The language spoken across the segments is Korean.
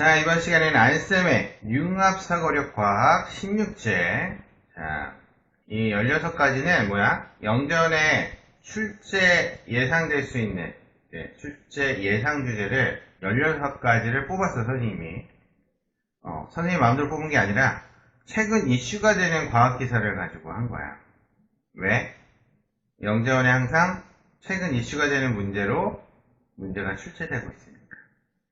자, 이번 시간에는 안쌤의 융합사고력 과학 16제. 자, 이 16가지는 뭐야? 영전에 출제 예상될 수 있는, 네, 출제 예상 주제를 16가지를 뽑았어, 선생님이. 어, 선생님 마음대로 뽑은 게 아니라, 최근 이슈가 되는 과학 기사를 가지고 한 거야. 왜? 영재원에 항상 최근 이슈가 되는 문제로 문제가 출제되고 있으니까.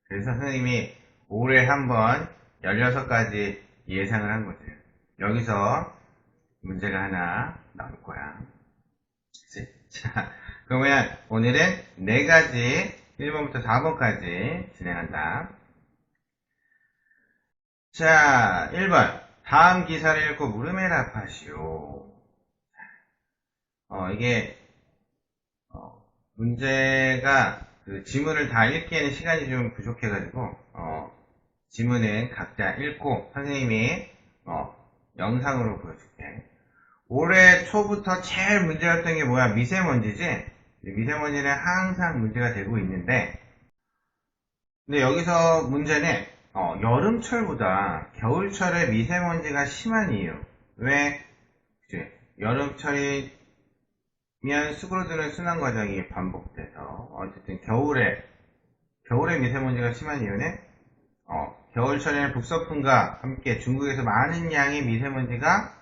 그래서 선생님이 올해 한번 16가지 예상을 한 거죠. 여기서 문제가 하나 나올 거야. 그치? 자, 그러면 오늘은 4가지, 1번부터 4번까지 진행한다. 자, 1번. 다음 기사를 읽고 물음에 답하시오. 어, 이게, 어, 문제가 그 지문을 다 읽기에는 시간이 좀 부족해가지고, 어, 지문은 각자 읽고 선생님이 어, 영상으로 보여줄게. 올해 초부터 제일 문제였던 게 뭐야? 미세먼지지? 미세먼지는 항상 문제가 되고 있는데 근데 여기서 문제는 어, 여름철보다 겨울철에 미세먼지가 심한 이유 왜? 그치? 여름철이면 수그러드는 순환 과정이 반복돼서 어쨌든 겨울에 겨울에 미세먼지가 심한 이유는 어, 겨울철에는 북서풍과 함께 중국에서 많은 양의 미세먼지가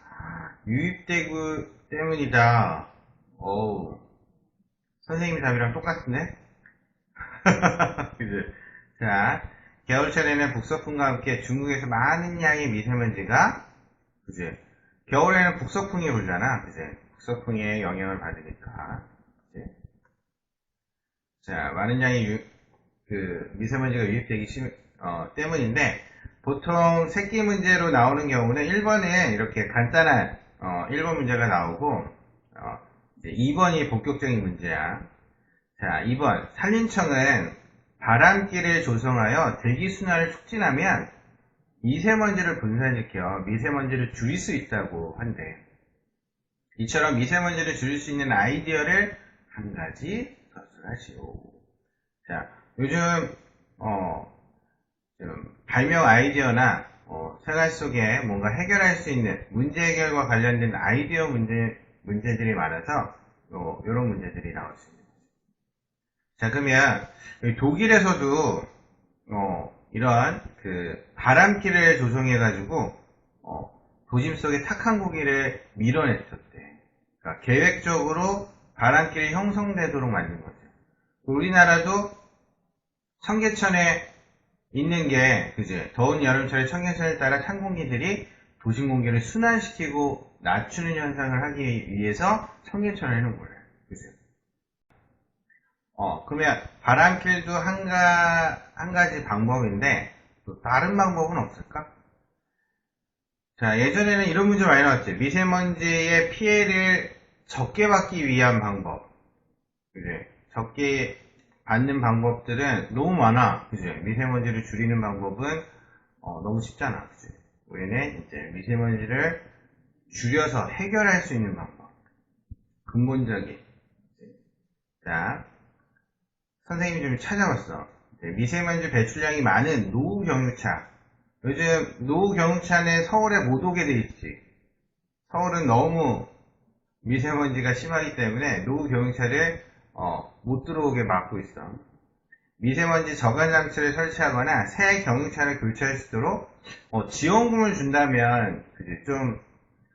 유입되고 때문이다. 어우, 선생님이 답이랑 똑같은데? 자, 겨울철에는 북서풍과 함께 중국에서 많은 양의 미세먼지가, 그지? 겨울에는 북서풍이 불잖아, 그지? 북서풍의 영향을 받으니까, 그지? 자, 많은 양의 유, 그, 미세먼지가 유입되기 심, 어, 때문인데 보통 새끼 문제로 나오는 경우는 1번에 이렇게 간단한 어, 1번 문제가 나오고 어, 2번이 본격적인 문제야. 자, 2번 산림청은 바람길을 조성하여 대기순환을 촉진하면 미세먼지를 분산시켜 미세먼지를 줄일 수 있다고 한대. 이처럼 미세먼지를 줄일 수 있는 아이디어를 한 가지 서술하시오. 자, 요즘 어, 발명 아이디어나 어, 생활 속에 뭔가 해결할 수 있는 문제 해결과 관련된 아이디어 문제, 문제들이 많아서 어, 이런 문제들이 나올 수 거죠. 자 그러면 독일에서도 어, 이런 그 바람길을 조성해 가지고 어, 도심 속에 탁한 고기를 밀어냈었대. 그러니까 계획적으로 바람길이 형성되도록 만든 거죠. 우리나라도 청계천에 있는 게, 그지? 더운 여름철에 청계천에 따라 찬 공기들이 도심 공기를 순환시키고 낮추는 현상을 하기 위해서 청계천을 해놓은 거예요. 어, 그러면 바람길도 한, 가, 한 가지 방법인데, 또 다른 방법은 없을까? 자, 예전에는 이런 문제 많이 나왔지. 미세먼지의 피해를 적게 받기 위한 방법. 그지? 적게 받는 방법들은 너무 많아. 그지? 미세먼지를 줄이는 방법은 어, 너무 쉽잖아. 그지? 우리는 이제 미세먼지를 줄여서 해결할 수 있는 방법. 근본적인. 자, 선생님이 좀 찾아봤어. 미세먼지 배출량이 많은 노후 경유차. 요즘 노후 경유차는 서울에 못 오게 돼 있지. 서울은 너무 미세먼지가 심하기 때문에 노후 경유차를 어, 못 들어오게 막고 있어. 미세먼지 저감 장치를 설치하거나 새 경유차를 교체할 수 있도록 어, 지원금을 준다면 그지 좀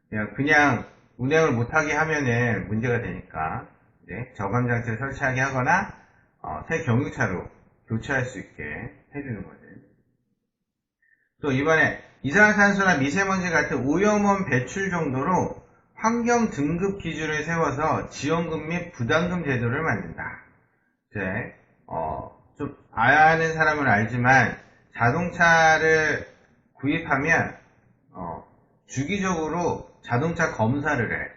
그냥, 그냥 운행을 못하게 하면은 문제가 되니까 이제 저감 장치를 설치하게 하거나 어, 새 경유차로 교체할 수 있게 해주는 거지. 또 이번에 이산화탄소나 미세먼지 같은 오염원 배출 정도로 환경 등급 기준을 세워서 지원금 및 부담금 제도를 만든다. 이제 어, 좀 아는 사람은 알지만 자동차를 구입하면 어, 주기적으로 자동차 검사를 해.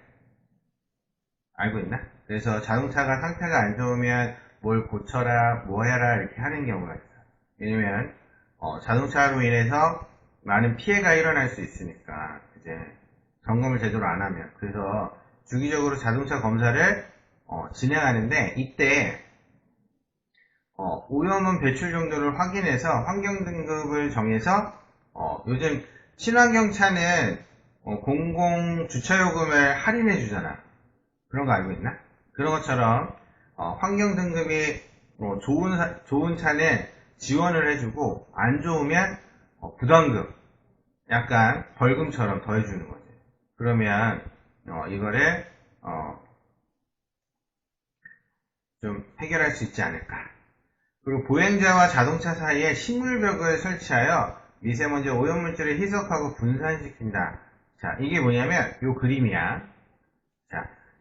알고 있나? 그래서 자동차가 상태가 안 좋으면 뭘 고쳐라, 뭐 해라 이렇게 하는 경우가 있어. 왜냐면 어, 자동차로 인해서 많은 피해가 일어날 수 있으니까 이제 점검을 제대로 안 하면 그래서 주기적으로 자동차 검사를 어, 진행하는데 이때 어, 오염원 배출 정도를 확인해서 환경 등급을 정해서 어, 요즘 친환경 차는 어, 공공 주차 요금을 할인해 주잖아. 그런 거 알고 있나? 그런 것처럼 어, 환경 등급이 어, 좋은 사- 좋은 차는 지원을 해주고 안 좋으면 어, 부담금, 약간 벌금처럼 더해주는 거지. 그러면 어, 이거를 어, 좀 해결할 수 있지 않을까. 그리고 보행자와 자동차 사이에 식물벽을 설치하여 미세먼지 오염물질을 희석하고 분산시킨다. 자, 이게 뭐냐면 요 그림이야.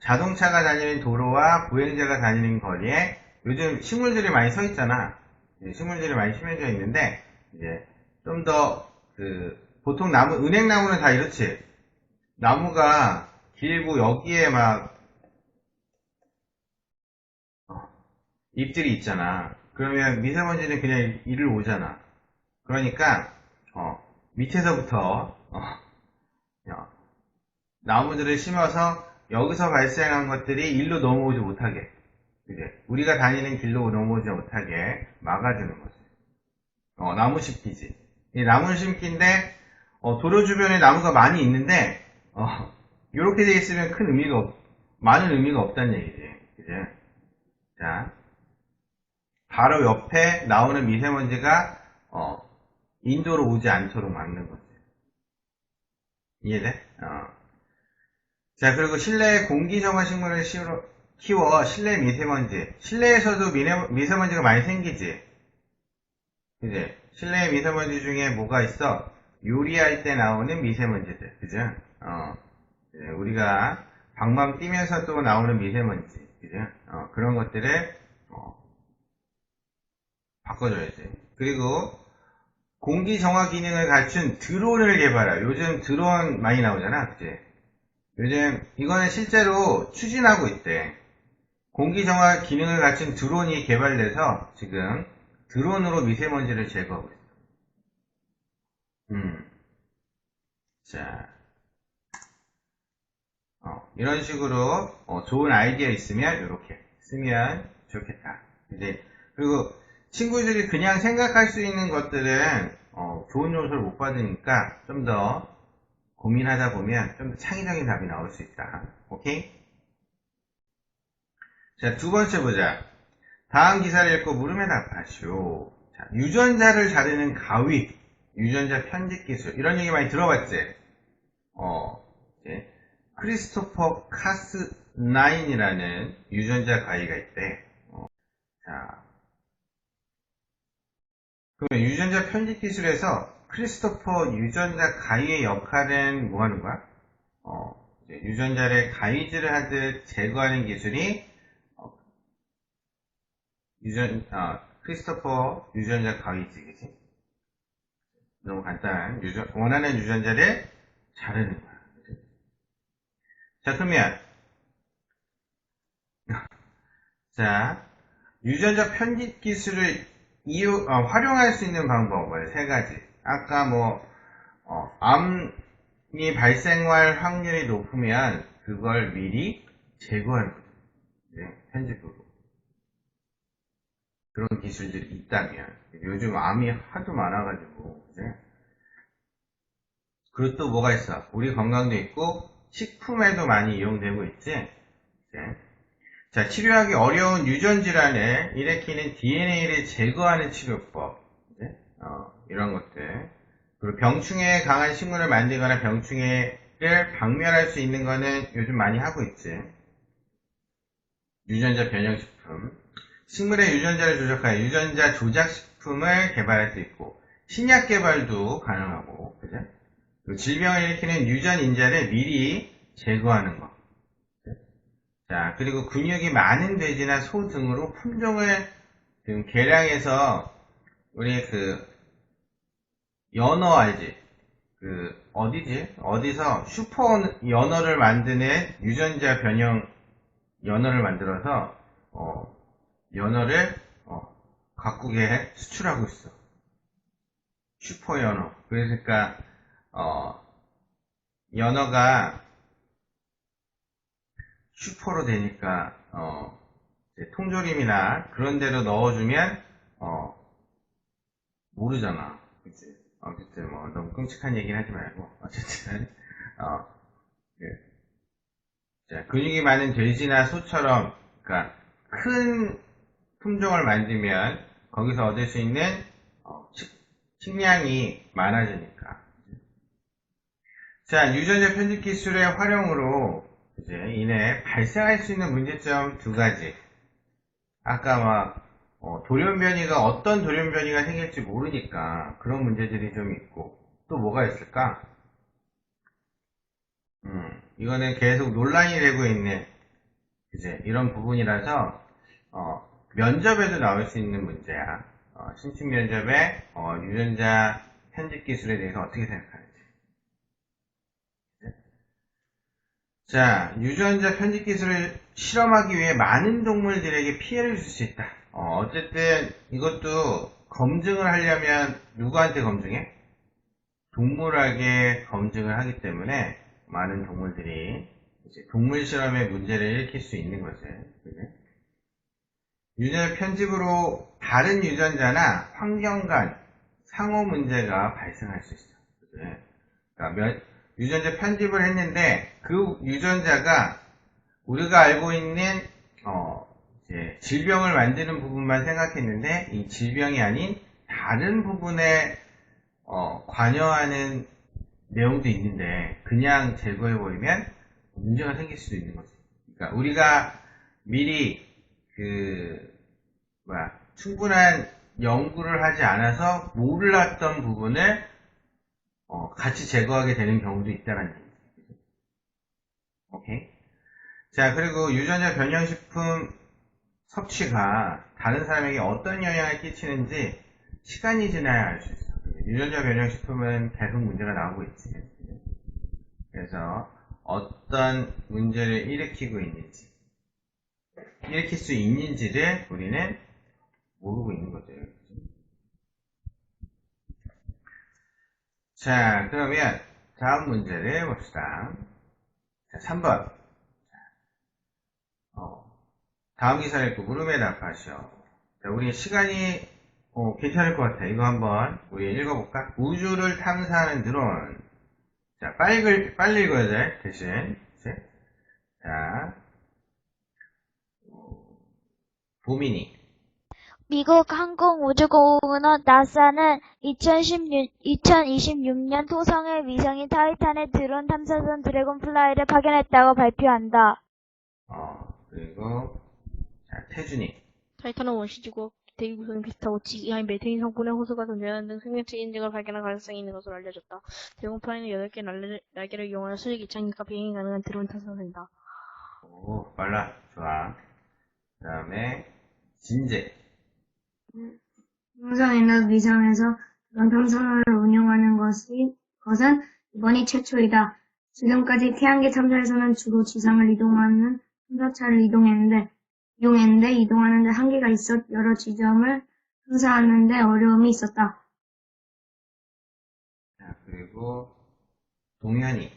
자, 자동차가 다니는 도로와 보행자가 다니는 거리에 요즘 식물들이 많이 서 있잖아. 이제 식물들이 많이 심해져 있는데 이제 좀 더 그 보통 나무 은행 나무는 다 이렇지. 나무가 길고 여기에 막 어, 잎들이 있잖아. 그러면 미세먼지는 그냥 이를 오잖아. 그러니까 어, 밑에서부터 어, 어, 나무들을 심어서 여기서 발생한 것들이 일로 넘어오지 못하게 이제 우리가 다니는 길로 넘어오지 못하게 막아주는 거지. 어, 나무 심기지. 이 나무 심기인데 어, 도로 주변에 나무가 많이 있는데 어, 이렇게 돼 있으면 큰 의미가 없, 많은 의미가 없다는 얘기지. 그지? 자, 바로 옆에 나오는 미세먼지가 어, 인도로 오지 않도록 막는 거지. 이해돼? 어. 자, 그리고 실내 공기 정화 식물을 씌워- 키워 실내 미세먼지. 실내에서도 미네- 미세먼지가 많이 생기지. 이제 실내 미세먼지 중에 뭐가 있어? 요리할 때 나오는 미세먼지들. 그죠? 어. 우리가 방방 뛰면서 또 나오는 미세먼지. 그죠? 어, 그런 것들을 어, 바꿔줘야지. 그리고 공기 정화 기능을 갖춘 드론을 개발하. 요즘 드론 많이 나오잖아, 그치? 요즘 이거는 실제로 추진하고 있대. 공기 정화 기능을 갖춘 드론이 개발돼서 지금 드론으로 미세먼지를 제거하고 있어. 음. 자. 어, 이런 식으로 어, 좋은 아이디어 있으면 이렇게 쓰면 좋겠다. 이제 그리고 친구들이 그냥 생각할 수 있는 것들은 어, 좋은 요소를 못 받으니까 좀더 고민하다 보면 좀더 창의적인 답이 나올 수 있다. 오케이? 자, 두 번째 보자. 다음 기사를 읽고 물음에 답하시오. 자, 유전자를 자르는 가위, 유전자 편집 기술 이런 얘기 많이 들어봤지? 어, 이제 크리스토퍼 카스9이라는 유전자 가위가 있대. 어, 자, 그러면 유전자 편집 기술에서 크리스토퍼 유전자 가위의 역할은 뭐 하는 거야? 어, 유전자를 가위질을 하듯 제거하는 기술이 어, 유전, 아, 크리스토퍼 유전자 가위지, 그지? 너무 간단한 유전, 원하는 유전자를 자르는 거야. 자, 그러면 자, 유전자 편집 기술을 이유, 어, 활용할 수 있는 방법을 세 가지. 아까 뭐, 어, 암이 발생할 확률이 높으면 그걸 미리 제거하는. 네, 편집으로. 그런 기술들이 있다면. 요즘 암이 하도 많아가지고, 그죠? 그리고 또 뭐가 있어? 우리 건강도 있고, 식품에도 많이 이용되고 있지? 네. 자, 치료하기 어려운 유전 질환을 일으키는 DNA를 제거하는 치료법. 네? 어, 이런 것들. 그리고 병충해에 강한 식물을 만들거나 병충해를 박멸할 수 있는 거는 요즘 많이 하고 있지. 유전자 변형식품. 식물의 유전자를 조작하여 유전자 조작식품을 개발할 수 있고, 신약 개발도 가능하고, 그죠? 질병을 일으키는 유전 인자를 미리 제거하는 것. 자, 그리고 근육이 많은 돼지나 소 등으로 품종을 지금 개량해서 우리 그 연어 알지? 그 어디지? 어디서 슈퍼 연어를 만드는 유전자 변형 연어를 만들어서 어, 연어를 어, 각국에 수출하고 있어. 슈퍼 연어. 그러니까, 어, 연어가 슈퍼로 되니까, 어, 통조림이나 그런 데로 넣어주면, 어, 모르잖아. 그치? 어쨌든 뭐, 너무 끔찍한 얘기는 하지 말고, 어쨌든, 어, 그, 자, 근육이 많은 돼지나 소처럼, 그러니까 큰 품종을 만들면 거기서 얻을 수 있는 어, 식, 식량이 많아지니까. 자, 유전자 편집 기술의 활용으로 이제 이내 발생할 수 있는 문제점 두 가지. 아까 막 어, 돌연변이가 어떤 돌연변이가 생길지 모르니까 그런 문제들이 좀 있고 또 뭐가 있을까? 음, 이거는 계속 논란이 되고 있는 이제 이런 부분이라서 어, 면접에도 나올 수 있는 문제야. 어, 신축 면접에 어, 유전자 편집 기술에 대해서 어떻게 생각하는지. 네. 자, 유전자 편집 기술을 실험하기 위해 많은 동물들에게 피해를 줄 수 있다. 어, 쨌든 이것도 검증을 하려면 누구한테 검증해? 동물에게 검증을 하기 때문에 많은 동물들이 동물 실험의 문제를 일으킬 수 있는 거죠. 그죠? 유전자 편집으로 다른 유전자나 환경 간 상호 문제가 발생할 수 있어. 그죠? 그러니까 면- 유전자 편집을 했는데 그 유전자가 우리가 알고 있는 어, 이제 질병을 만드는 부분만 생각했는데 이 질병이 아닌 다른 부분에 어, 관여하는 내용도 있는데 그냥 제거해 버리면 문제가 생길 수도 있는 거죠. 그러니까 우리가 미리 그 뭐야 충분한 연구를 하지 않아서 몰랐던 부분을 어, 같이 제거하게 되는 경우도 있다는 얘기죠. 오케이. 자 그리고 유전자 변형식품 섭취가 다른 사람에게 어떤 영향을 끼치는지 시간이 지나야 알 수 있어. 유전자 변형식품은 계속 문제가 나오고 있지. 그래서 어떤 문제를 일으키고 있는지, 일으킬 수 있는지를 우리는 모르고 있는 거죠. 자, 그러면 다음 문제를 봅시다. 자, 3번. 어, 다음 기사를 읽고 물음에 답하시오. 자, 우리 시간이 어, 괜찮을 것 같아. 이거 한번 우리 읽어볼까? 우주를 탐사하는 드론. 자, 빨리, 읽- 빨리 읽어야 돼, 대신. 셋. 자, 어, 보민이. 미국 항공우주공원 나사는 2016, 2026년 토성의 위성인 타이탄의 드론 탐사선 드래곤플라이를 파견했다고 발표한다. 어, 그리고, 자, 태준이. 타이탄은 원시지구와 대기 구성이 비슷하고 지하인 메테인 성분의 호수가 존재하는 등 생명체 인증을 발견할 가능성이 있는 것으로 알려졌다. 대공플라이는 8개 날개를, 날개를 이용하여 수직 이착륙과 비행이 가능한 드론 탐사선이다. 오, 빨라. 좋아. 그 다음에, 진재. 행성이나 위성에서 드론 탐사선을 운용하는 것이, 것은 이번이 최초이다. 지금까지 태양계 탐사에서는 주로 지상을 이동하는 탐사차를 이동했는데, 이용했는데 이동하는 데 한계가 있어 여러 지점을 탐사하는 데 어려움이 있었다. 자, 그리고, 동현이.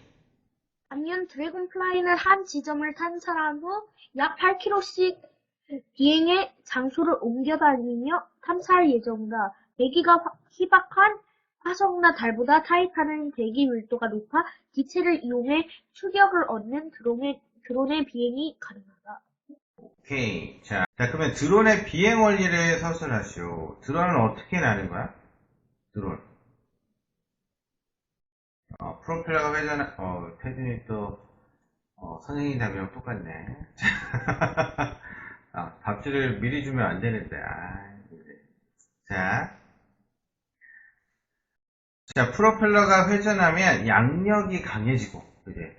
반면 드래곤플라이는 한 지점을 탐사한 후약 8km씩 비행의 장소를 옮겨 다니며 탐사할 예정이다. 대기가 화- 희박한 화성이나 달보다 타이탄은 대기 밀도가 높아 기체를 이용해 추격을 얻는 드론의, 드론의 비행이 가능하다. 오케이. 자, 자, 그러면 드론의 비행 원리를 서술하시오. 드론은 어떻게 나는 거야? 드론. 어, 프로펠러가 회전, 어, 태준이 또, 어, 선생님 답이랑 똑같네. 아, 밥줄을 미리 주면 안 되는데, 아. 자. 자, 프로펠러가 회전하면 양력이 강해지고, 그지?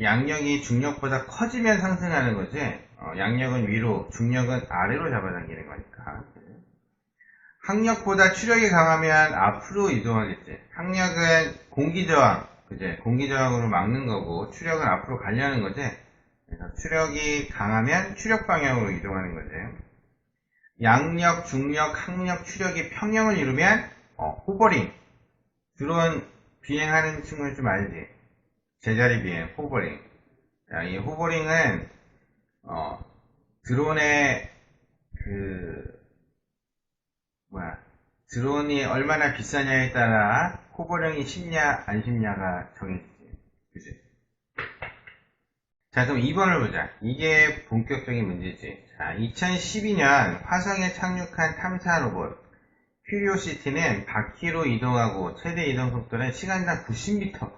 양력이 중력보다 커지면 상승하는 거지. 어, 양력은 위로, 중력은 아래로 잡아당기는 거니까. 항력보다 추력이 강하면 앞으로 이동하겠지. 항력은 공기저항, 그제? 공기저항으로 막는 거고, 추력은 앞으로 가려는 거지. 그래서 추력이 강하면 추력 방향으로 이동하는 거지. 양력, 중력, 항력, 추력이 평형을 이루면, 어, 어, 호버링. 드론 비행하는 친구는 좀 알지? 제자리 비행, 호버링. 자, 이 호버링은, 어, 드론의, 그, 뭐야, 드론이 얼마나 비싸냐에 따라 호버링이 쉽냐, 안 쉽냐가 정해지지. 그지? 자, 그럼 2번을 보자. 이게 본격적인 문제지. 자, 2012년 화성에 착륙한 탐사 로봇 큐리오시티는 바퀴로 이동하고 최대 이동 속도는 시간당 90m.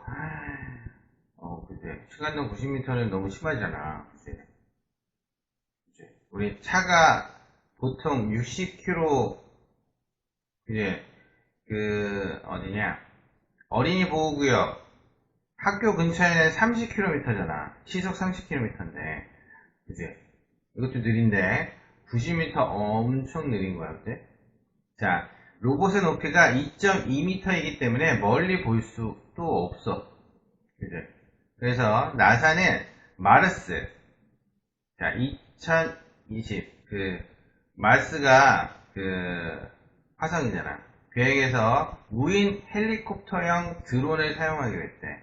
어, 그제 시간당 90m는 너무 심하잖아. 우리 차가 보통 60km, 그제 그 어디냐? 어린이 보호구역 학교 근처에는 30km잖아. 시속 30km인데, 그지? 이것도 느린데, 90m 엄청 느린 거야, 그지? 자, 로봇의 높이가 2.2m이기 때문에 멀리 볼 수도 없어. 그지? 그래서, 나사는 마르스, 자, 2020, 그, 마르스가, 그, 화성이잖아. 계획에서 무인 헬리콥터형 드론을 사용하기로 했대.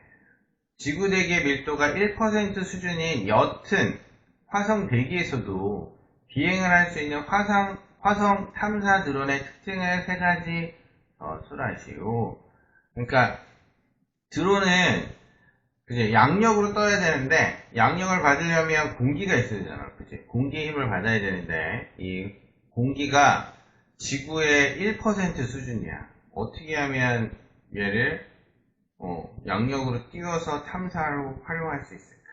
지구 대기의 밀도가 1% 수준인 옅은 화성 대기에서도 비행을 할 수 있는 화성, 화성 탐사 드론의 특징을 세 가지 어, 수라시오. 그러니까 드론은 그지 양력으로 떠야 되는데 양력을 받으려면 공기가 있어야 되잖아. 그지 공기의 힘을 받아야 되는데 이 공기가 지구의 1% 수준이야. 어떻게 하면 얘를 어, 양력으로 띄워서 탐사로 활용할 수 있을까?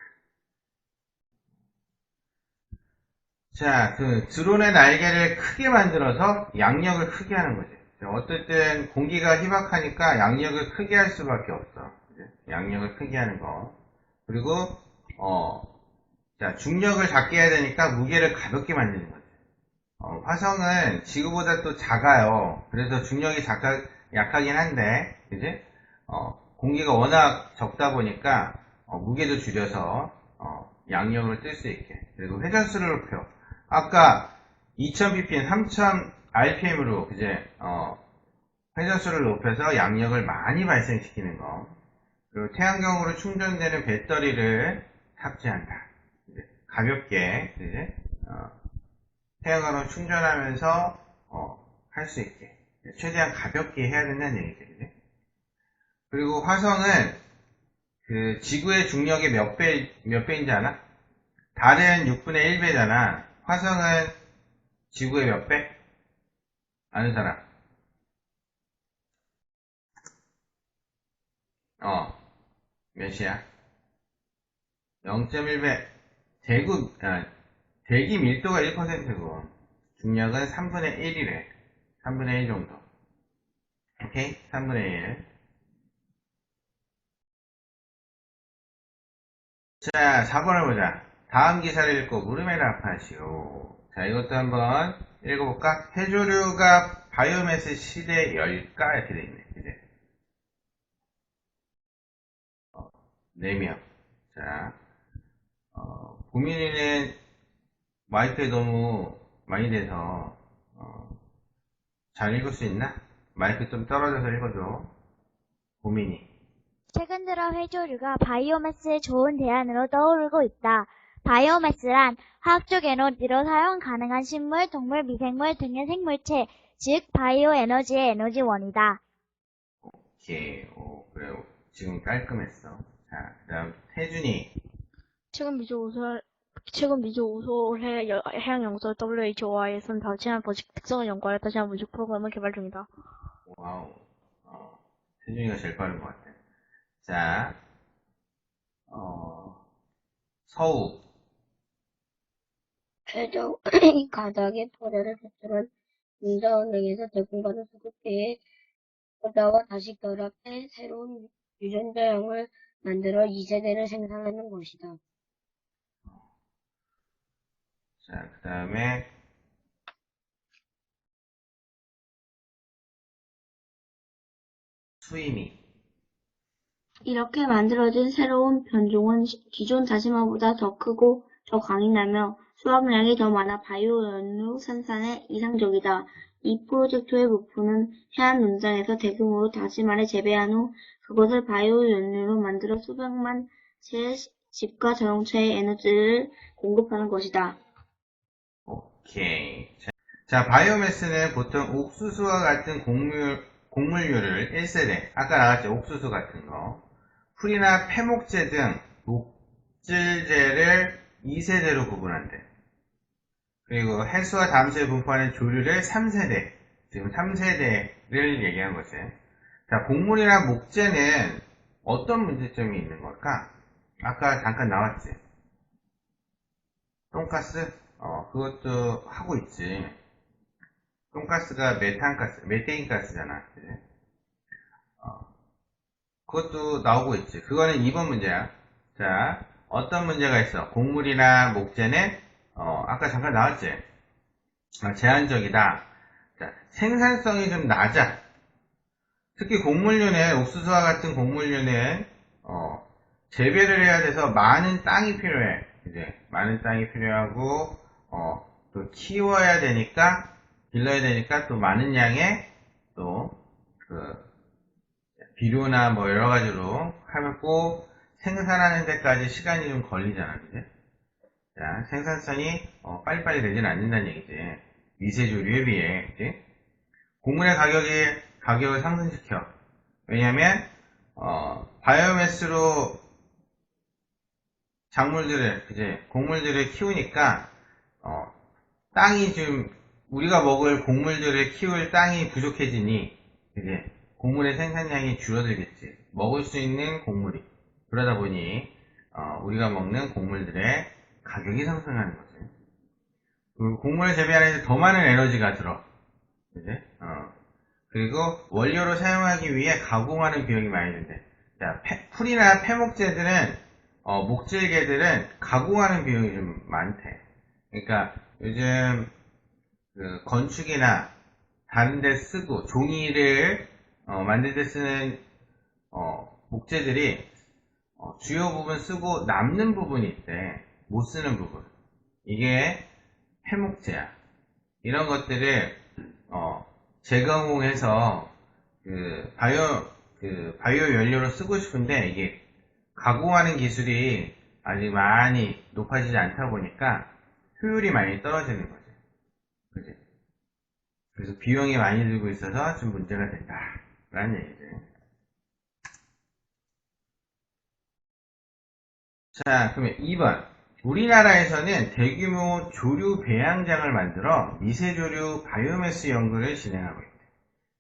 자, 그 드론의 날개를 크게 만들어서 양력을 크게 하는 거지. 자, 어쨌든 공기가 희박하니까 양력을 크게 할 수밖에 없어. 양력을 크게 하는 거. 그리고 어, 자 중력을 작게 해야 되니까 무게를 가볍게 만드는 거지. 어, 화성은 지구보다 또 작아요. 그래서 중력이 작아, 약하긴 한데, 그지? 어, 공기가 워낙 적다 보니까 어, 무게도 줄여서 어, 양력을 뜰 수 있게 그리고 회전수를 높여 아까 2000ppm, 3000rpm으로 그제 어, 회전수를 높여서 양력을 많이 발생시키는 거 그리고 태양경으로 충전되는 배터리를 탑재한다 가볍게 이제 어, 태양광으로 충전하면서 할수 있게 최대한 가볍게 해야 된다는 얘기죠? 그리고 화성은 그 지구의 중력의 몇 배, 몇 배인지 아나? 달은 6분의 1배잖아. 화성은 지구의 몇 배? 아는 사람? 어, 몇이야? 0.1배. 대구, 아, 대기 밀도가 1%고, 중력은 3분의 1이래. 3분의 1 정도. 오케이? 3분의 1. 자, 4번을 보자. 다음 기사를 읽고 물음에 답하시오. 자, 이것도 한번 읽어볼까? 해조류가 바이오매스 시대 열까? 이렇게 돼 있네. 그지? 어, 4명. 자, 어, 고민이는 마이크에 너무 많이 돼서, 어, 잘 읽을 수 있나? 마이크 좀 떨어져서 읽어줘. 고민이. 최근 들어 회조류가 바이오매스의 좋은 대안으로 떠오르고 있다. 바이오매스란 화학적 에너지로 사용 가능한 식물, 동물, 미생물 등의 생물체, 즉 바이오 에너지의 에너지원이다. 오케이, 오, 그래, 지금 깔끔했어. 자, 그 다음, 태준이. 최근 미주 우설 최근 미주 우솔해 여- 해양 영서 WHOI에서는 다음 친한 버식 특성을 연구하여 다시 한 무식 프로그램을 개발 중이다. 와우, 어, 태준이가 제일 빠른 것 같아. 자, 어, 서우. 최종 가닥의 포대를 배출한 인자은행에서 대공간을 수급기에 포대와 다시 결합해 새로운 유전자형을 만들어 2세대를 생산하는 것이다. 자, 그 다음에, 수임이. 이렇게 만들어진 새로운 변종은 시- 기존 다시마보다 더 크고 더 강인하며 수확량이 더 많아 바이오 연료 생산에 이상적이다. 이 프로젝트의 목표는 해안 농장에서 대규모로 다시마를 재배한 후 그것을 바이오 연료로 만들어 수백만 채의 집과 자동차에 에너지를 공급하는 것이다. 오케이. 자, 자, 바이오매스는 보통 옥수수와 같은 곡물, 곡물류를 1세대, 아까 나왔죠, 옥수수 같은 거. 풀이나 폐목재 등 목질재를 2세대로 구분한대. 그리고 해수와 담수에 분포하는 조류를 3세대, 지금 3세대를 얘기한 거지. 자, 곡물이나 목재는 어떤 문제점이 있는 걸까? 아까 잠깐 나왔지. 똥가스? 어, 그것도 하고 있지. 똥가스가 메탄가스, 메테인 가스잖아. 그지? 어, 그것도 나오고 있지. 그거는 2번 문제야. 자, 어떤 문제가 있어? 곡물이나 목재는, 어, 아까 잠깐 나왔지? 어, 제한적이다. 자, 생산성이 좀 낮아. 특히 곡물류는, 옥수수와 같은 곡물류는, 어, 재배를 해야 돼서 많은 땅이 필요해. 이제, 많은 땅이 필요하고, 어, 또 키워야 되니까, 길러야 되니까 또 많은 양의 또, 그, 비료나 뭐 여러 가지로 꼭 생산하는 데까지 시간이 좀 걸리잖아, 그지? 자, 생산성이 어, 빨리빨리 되지는 않는다는 얘기지. 미세조류에 비해, 그지? 곡물의 가격이, 가격을 상승시켜. 왜냐면, 어, 바이오매스로 작물들을, 그지? 곡물들을 키우니까, 어, 땅이 좀, 우리가 먹을 곡물들을 키울 땅이 부족해지니, 그지? 곡물의 생산량이 줄어들겠지. 먹을 수 있는 곡물이. 그러다 보니, 어, 우리가 먹는 곡물들의 가격이 상승하는 거지. 그 곡물을 재배하는 데더 많은 에너지가 들어. 그지? 어. 그리고 원료로 사용하기 위해 가공하는 비용이 많이 든대. 자, 폐- 풀이나 폐목재들은, 어, 목질개들은 가공하는 비용이 좀 많대. 그러니까 요즘 그 건축이나 다른 데 쓰고 종이를 어, 만들 때 쓰는 어, 목재들이 어, 주요 부분 쓰고 남는 부분이 있대. 못 쓰는 부분. 이게 폐목재야. 이런 것들을 어, 재가공해서 그 바이오 그 바이오 연료로 쓰고 싶은데 이게 가공하는 기술이 아직 많이 높아지지 않다 보니까 효율이 많이 떨어지는 거지. 그지? 그래서 비용이 많이 들고 있어서 좀 문제가 된다. 라는 얘기지. 자, 그러면 2번. 우리나라에서는 대규모 조류 배양장을 만들어 미세조류 바이오매스 연구를 진행하고 있다.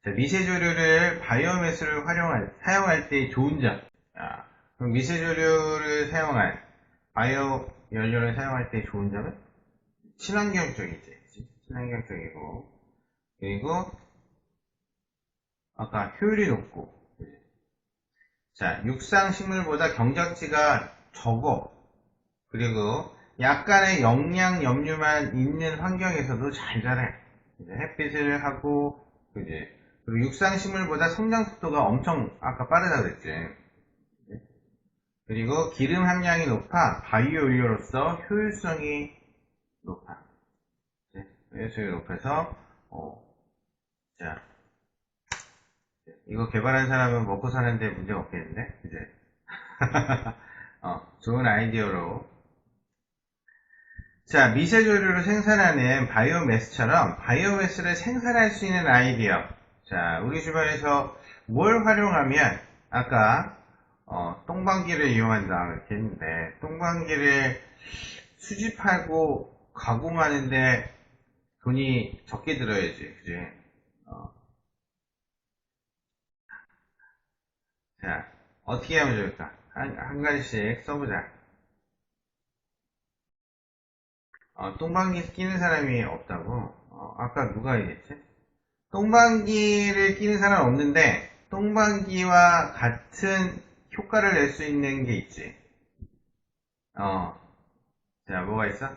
자, 미세조류를 바이오매스를 활용할, 사용할 때 좋은 점. 자, 그럼 미세조류를 사용할, 바이오 연료를 사용할 때 좋은 점은? 친환경적이지. 친환경적이고. 그리고, 아까 효율이 높고. 자, 육상 식물보다 경작지가 적어. 그리고 약간의 영양 염류만 있는 환경에서도 잘 자래. 이제 햇빛을 하고, 그지. 그리고 육상 식물보다 성장 속도가 엄청 아까 빠르다 그랬지. 그리고 기름 함량이 높아 바이오 연료로서 효율성이 높아. 효율성이 높아서 어, 자, 이거 개발한 사람은 먹고 사는데 문제 없겠는데, 그지? 어, 좋은 아이디어로 자, 미세조류를 생산하는 바이오매스처럼 바이오매스를 생산할 수 있는 아이디어. 자, 우리 주변에서 뭘 활용하면, 아까, 어, 똥방귀를 이용한다, 이렇게 했는데, 똥방귀를 수집하고 가공하는데 돈이 적게 들어야지, 그지? 어. 자, 어떻게 하면 좋을까? 한, 한 가지씩 써보자. 어, 똥방귀 끼는 사람이 없다고? 어, 아까 누가 얘기했지? 똥방귀를 끼는 사람 없는데, 똥방귀와 같은 효과를 낼 수 있는 게 있지. 어. 자, 뭐가 있어?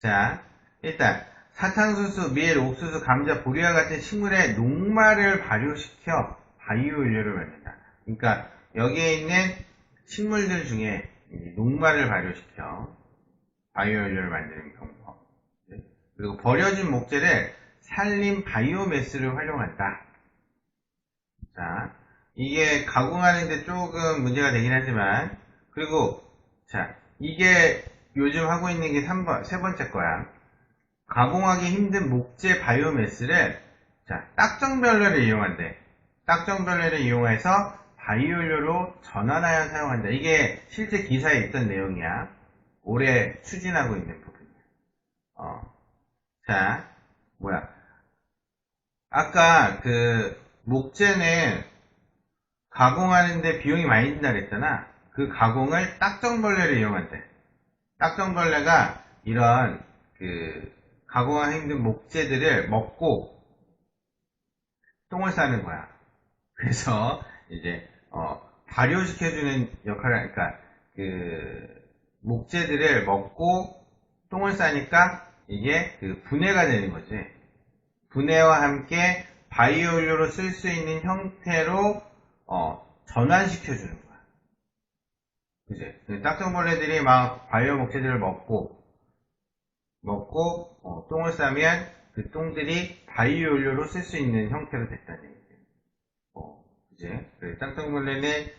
자, 일단, 사탕수수, 밀, 옥수수, 감자, 보리와 같은 식물의 녹말을 발효시켜 바이오 연료를 만든다. 그러니까, 여기에 있는 식물들 중에 이 녹말을 발효시켜 바이오 연료를 만드는 방법. 네? 그리고 버려진 목재를 산림 바이오매스를 활용한다. 자, 이게 가공하는데 조금 문제가 되긴 하지만, 그리고, 자, 이게 요즘 하고 있는 게 3번, 세 번째 거야. 가공하기 힘든 목재 바이오매스를, 자, 딱정별레를 이용한대. 딱정별레를 이용해서 바이오연료로 전환하여 사용한다. 이게 실제 기사에 있던 내용이야. 올해 추진하고 있는 부분이야. 어. 자, 뭐야. 아까 그 목재는 가공하는데 비용이 많이 든다 그랬잖아. 그 가공을 딱정벌레를 이용한대. 딱정벌레가 이런 그 가공하기 힘든 목재들을 먹고 똥을 싸는 거야. 그래서 이제 어, 발효시켜주는 역할을 그러니까 그 목재들을 먹고 똥을 싸니까 이게 그 분해가 되는 거지. 분해와 함께 바이오연료로 쓸 수 있는 형태로 어, 전환시켜주는 거야. 그지? 그 딱정벌레들이 막 바이오 목재들을 먹고 먹고 어, 똥을 싸면 그 똥들이 바이오연료로 쓸 수 있는 형태로 됐다는 얘기 지. 어, 그지? 그 딱정벌레는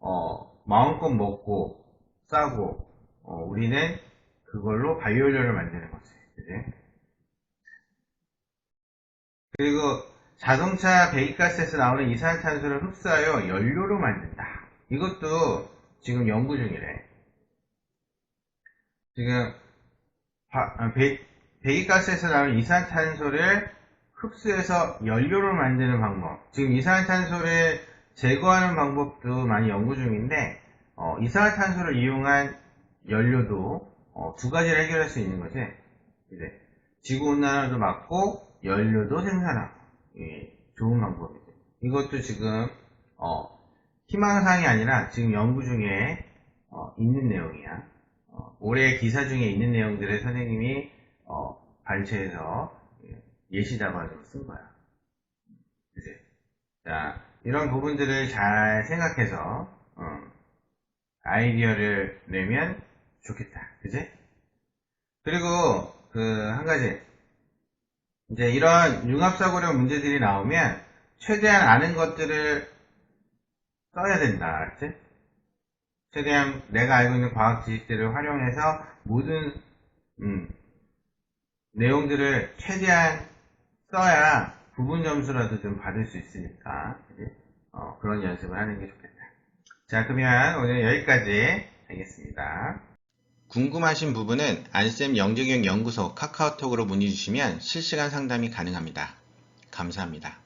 어, 마음껏 먹고 싸고 어, 우리는 그걸로 바이오연료를 만드는 거지. 그지? 그리고 자동차 배기가스에서 나오는 이산화탄소를 흡수하여 연료로 만든다. 이것도 지금 연구 중이래. 지금 바- 아, 배, 배기가스에서 나오는 이산화탄소를 흡수해서 연료로 만드는 방법. 지금 이산화탄소를 제거하는 방법도 많이 연구 중인데 어, 이산화탄소를 이용한 연료도 어, 두 가지를 해결할 수 있는 거지. 이제 지구온난화도 막고 연료도 생산하고 예, 좋은 방법이죠. 이것도 지금 어, 희망사항이 아니라 지금 연구 중에 어, 있는 내용이야. 어, 올해 기사 중에 있는 내용들을 선생님이 어, 발췌해서 예, 예시 자료로 쓴 거야. 그지? 자, 이런 부분들을 잘 생각해서 어, 아이디어를 내면 좋겠다. 그지? 그리고 그 한 가지 이제 이런 융합사고력 문제들이 나오면 최대한 아는 것들을 써야 된다. 알았지? 최대한 내가 알고 있는 과학 지식들을 활용해서 모든 음, 내용들을 최대한 써야 부분 점수라도 좀 받을 수 있으니까? 어, 그런 연습을 하는 게 좋겠다. 자 그러면 오늘 여기까지 하겠습니다. 궁금하신 부분은 안쌤 영재경 연구소 카카오톡으로 문의 주시면 실시간 상담이 가능합니다. 감사합니다.